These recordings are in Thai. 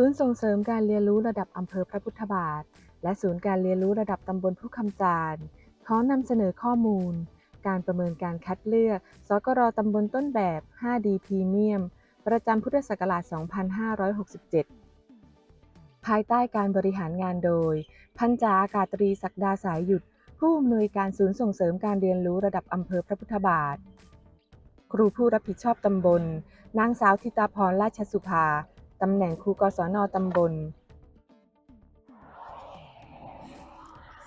ศูนย์ส่งเสริมการเรียนรู้ระดับอำเภอพระพุทธบาท และศูนย์การเรียนรู้ระดับตำบลผู้คำจานขอนำเสนอข้อมูล การประเมินการคัดเลือก สกรตำบลต้นแบบ 5D พรีเมียม ประจำพุทธศักราช 2567 ภายใต้การบริหารงานโดย พันจาอากาศตรีศักดาสายหยุด ผู้อำนวยการศูนย์ส่งเสริมการเรียนรู้ระดับอำเภอพระพุทธบาท ครูผู้รับผิดชอบตำบล นางสาวธิตาพรราชสุภา ตำแหน่งครูกศนตำบล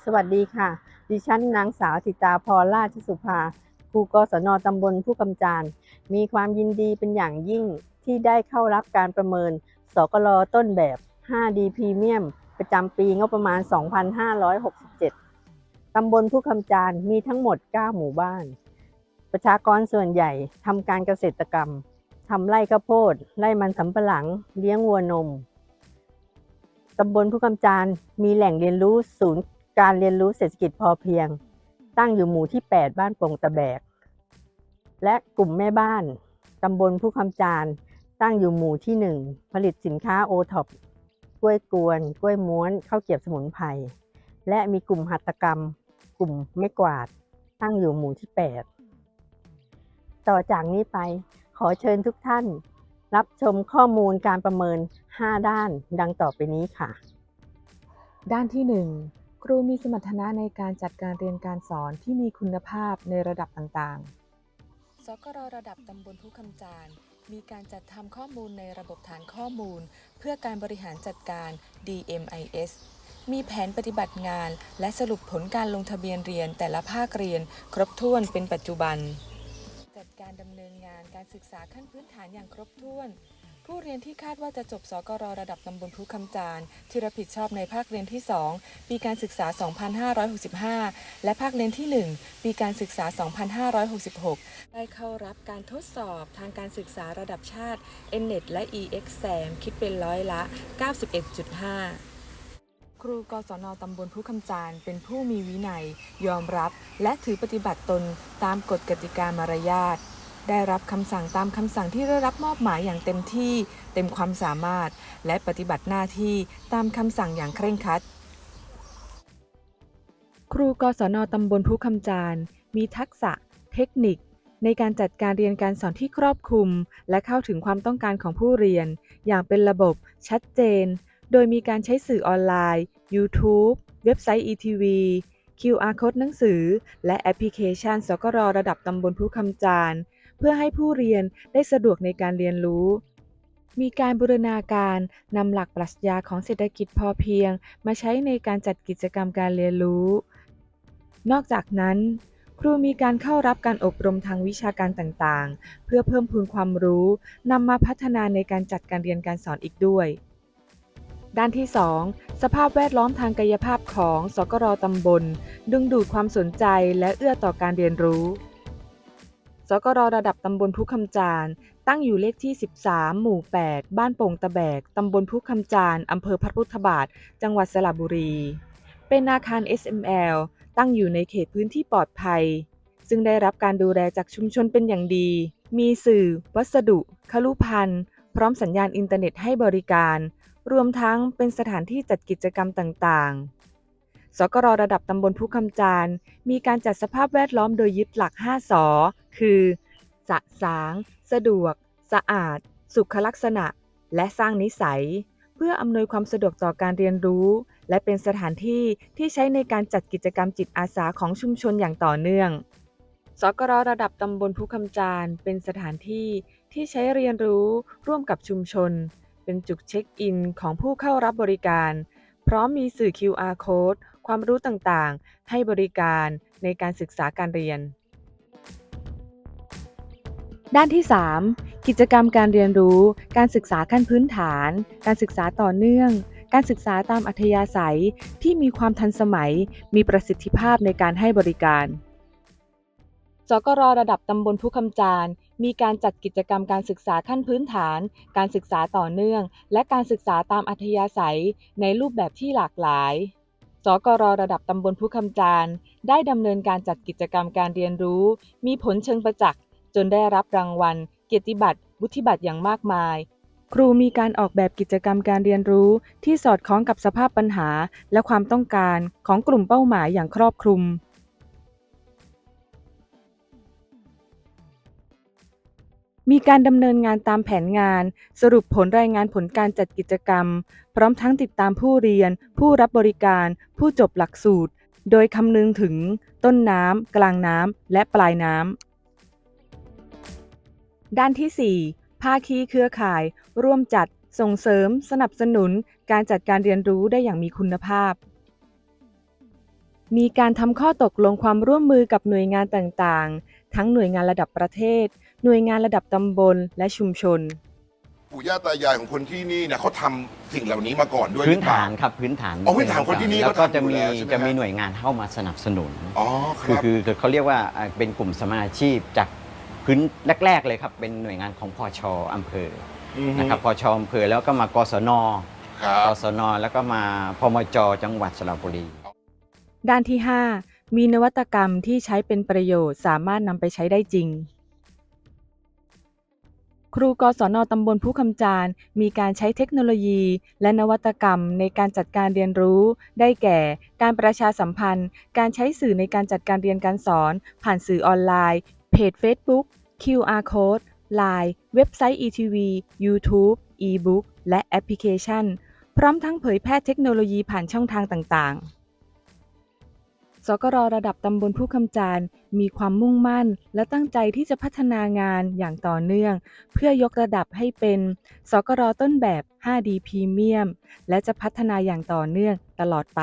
สวัสดีค่ะ ดิฉันนางสาวสิตาพรราชสุภา ครูกศนตำบลผู้กำจานมีความยินดีเป็นอย่างยิ่งที่ได้เข้ารับการประเมิน สกลต้นแบบ 5D พรีเมียมประจำปีงบประมาณ 2567 ตำบลผู้คำจานมีทั้งหมด 9 หมู่บ้าน ประชากรส่วนใหญ่ทำการเกษตรกรรม ทำไร่ข้าวโพด ไร่มันสำปะหลัง เลี้ยงวัวนมตำบลผู้กำจานมีแหล่งเรียนรู้ศูนย์การเรียนรู้เศรษฐกิจพอเพียง ตั้งอยู่หมู่ที่ 8 บ้านโป่งตะแบก และกลุ่มแม่บ้านตำบลผู้คำจานตั้งอยู่หมู่ที่ 1 ผลิตสินค้าโอท็อปกล้วยกวน กล้วยม้วนข้าวเกียบสมุนไพรและมีกลุ่มหัตถกรรม กลุ่มไม่กวาด ตั้งอยู่หมู่ที่ 8 ต่อจากนี้ไป อเชิญทุกท่าน รับชมข้อมูลการประเมิน 5 ด้านดังต่อไปนี้ค่ะ ด้านที่ 1 ครูมีสมรรถนะในการจัดการเรียนการสอนที่มีคุณภาพในระดับต่างๆ สกรระดับตำบลผู้คำจานมีการจัดทำข้อมูลในระบบฐานข้อมูล เพื่อการบริหารจัดการ DMIS มีแผนปฏิบัติงาน และสรุปผลการลงทะเบียนเรียนแต่ละภาคเรียน ครบถ้วนเป็นปัจจุบันจัด การดำเนินงานการศึกษาขั้นพื้นฐานอย่างครบถ้วน ผู้เรียนที่คาดว่าจะจบสกรระดับตำบลภูคำจานที่รับผิดชอบในภาคเรียนที่ 2 ปีการศึกษา 2565 และภาคเรียนที่ 1 ปีการศึกษา 2566 ได้เข้ารับการทดสอบทางการศึกษาระดับชาติ NNET และ EXAM คิดเป็นร้อยละ 91.5ครูกศนตำบลผู้คำจานเป็นผู้มีวินัย ยอมรับ และถือปฏิบัติตนตามกฎกติกามารยาท ได้รับคำสั่งตามคำสั่งที่ได้รับมอบหมายอย่างเต็มที่ เต็มความสามารถ และปฏิบัติหน้าที่ตามคำสั่งอย่างเคร่งครัด ครูกศนตำบลผู้คำจานมีทักษะ เทคนิค ในการจัดการเรียนการสอนที่ครอบคลุม และเข้าถึงความต้องการของผู้เรียน อย่างเป็นระบบชัดเจน โดยมีการใช้สื่อออนไลน์ YouTube เว็บไซต์ ETV QR Code หนังสือ และแอปพลิเคชันสกรระดับตำบลผู้คำจาน เพื่อให้ผู้เรียนได้สะดวกในการเรียนรู้ มีการบูรณาการนำหลักปรัชญาของเศรษฐกิจพอเพียง มาใช้ในการจัดกิจกรรมการเรียนรู้ นอกจากนั้น ครูมีการเข้ารับการอบรมทางวิชาการต่างๆ เพื่อเพิ่มพูนความรู้นำมาพัฒนาในการจัดการเรียนการสอนอีกด้วยด้านที่ 2 สภาพแวดล้อมทางกายภาพของสกรตำบล ดึงดูดความสนใจและเอื้อต่อการเรียนรู้ สกรระดับตำบลพุคำจานตั้งอยู่เลขที่ 13 หมู่ 8 บ้านโป่งตะแบก ตำบลพุคำจานอำเภอพระพุทธบาท จังหวัดสระบุรี เป็นอาคาร SML ตั้งอยู่ในเขตพื้นที่ปลอดภัย ซึ่งได้รับการดูแลจากชุมชนเป็นอย่างดี มีสื่อ วัสดุ คลุภัณฑ์พร้อมสัญญาณอินเทอร์เน็ตให้บริการ รวมทั้งเป็นสถานที่จัดกิจกรรมต่างๆ สกรระดับตำบลผู้คำจานมีการจัดสภาพแวดล้อมโดยยึดหลัก 5 สอ คือ สะสาง สะดวก สะอาด สุขลักษณะ และสร้างนิสัย เพื่ออำนวยความสะดวกต่อการเรียนรู้ และเป็นสถานที่ที่ใช้ในการจัดกิจกรรมจิตอาสาของชุมชนอย่างต่อเนื่อง สกรระดับตำบลภูคำจานเป็นสถานที่ที่ใช้เรียนรู้ร่วมกับชุมชน เป็นจุดเช็คอินของผู้เข้ารับบริการ ร้อมมีสื่อ QR Code ความรู้ต่างๆ ให้บริการในการศึกษาการเรียน ด้านที่ 3 กิจกรรมการเรียนรู้ การศึกษาขั้นพื้นฐาน การศึกษาต่อเนื่อง การศึกษาตามอัธยาศัยที่มีความทันสมัย มีประสิทธิภาพในการให้บริการ สกรระดับตำบลผู้คำจานมีการจัดกิจกรรมการศึกษาขั้นพื้นฐาน การศึกษาต่อเนื่อง และการศึกษาตามอัธยาศัยในรูปแบบที่หลากหลายสกรระดับตำบลผู้คำจานได้ดำเนินการจัดกิจกรรมการเรียนรู้ มีผลเชิงประจักษ์จนได้รับรางวัล เกียรติบัตรวุฒิบัตรอย่างมากมาย ครูมีการออกแบบกิจกรรมการเรียนรู้ที่สอดคล้องกับสภาพปัญหา และความต้องการของกลุ่มเป้าหมายอย่างครอบคลุม มีการดำเนินงานตามแผนงาน สรุปผลรายงานผลการจัดกิจกรรม พร้อมทั้งติดตามผู้เรียน ผู้รับบริการ ผู้จบหลักสูตร โดยคำนึงถึง ต้นน้ำ กลางน้ำ และปลายน้ำ ด้านที่ 4 ภาคีเครือข่าย ร่วมจัด ส่งเสริม สนับสนุน การจัดการเรียนรู้ได้อย่างมีคุณภาพ มีการทำข้อตกลงความร่วมมือกับหน่วยงานต่างๆ ทั้งหน่วยงานระดับประเทศ หน่วยงานระดับตำบลและชุมชน ปู่ย่าตายายของคนที่นี่เนี่ยเขาทำสิ่งเหล่านี้มาก่อนด้วยพื้นหรือเปล่ ฐานครับพื้นฐานอ๋อพื้นฐานคนที่นี่แล้วก็ก็ทำจะอยู่มีแล้วใช่ไหม จะมีฮะหน่วยงานเข้ามาสนับสนุน อ๋อคคือรับคือคือเขาเรียกว่าอ่าเป็นกลุ่มสมาชีพจากพื้นแรก ๆ เลยครับเป็นหน่วยงานของพอชอำเภออืมนะครับพอชอำเภอแล้วก็มากศนครับ กศนแล้วก็มาพมจจังหวัดสระบุรี ด้านที่ 5 มีนวัตกรรมที่ใช้เป็นประโยชน์สามารถนำไปใช้ได้จริง ครูกศนตำบลผู้คำจานมีการใช้เทคโนโลยี และนวัตกรรมในการจัดการเรียนรู้ ได้แก่ การประชาสัมพันธ์ การใช้สื่อในการจัดการเรียนการสอน ผ่านสื่อออนไลน์ เพจ Facebook QR Code Line เว็บไซต์ ETV YouTube e-book และแอปพลิเคชัน พร้อมทั้งเผยแพร่เทคโนโลยีผ่านช่องทางต่างๆ สกรระดับตำบลผู้คำจานมีความมุ่งมั่น และตั้งใจที่จะพัฒนางานอย่างต่อเนื่อง เพื่อยกระดับให้เป็น สกรต้นแบบ 5D พรีเมียม และจะพัฒนาอย่างต่อเนื่องตลอดไป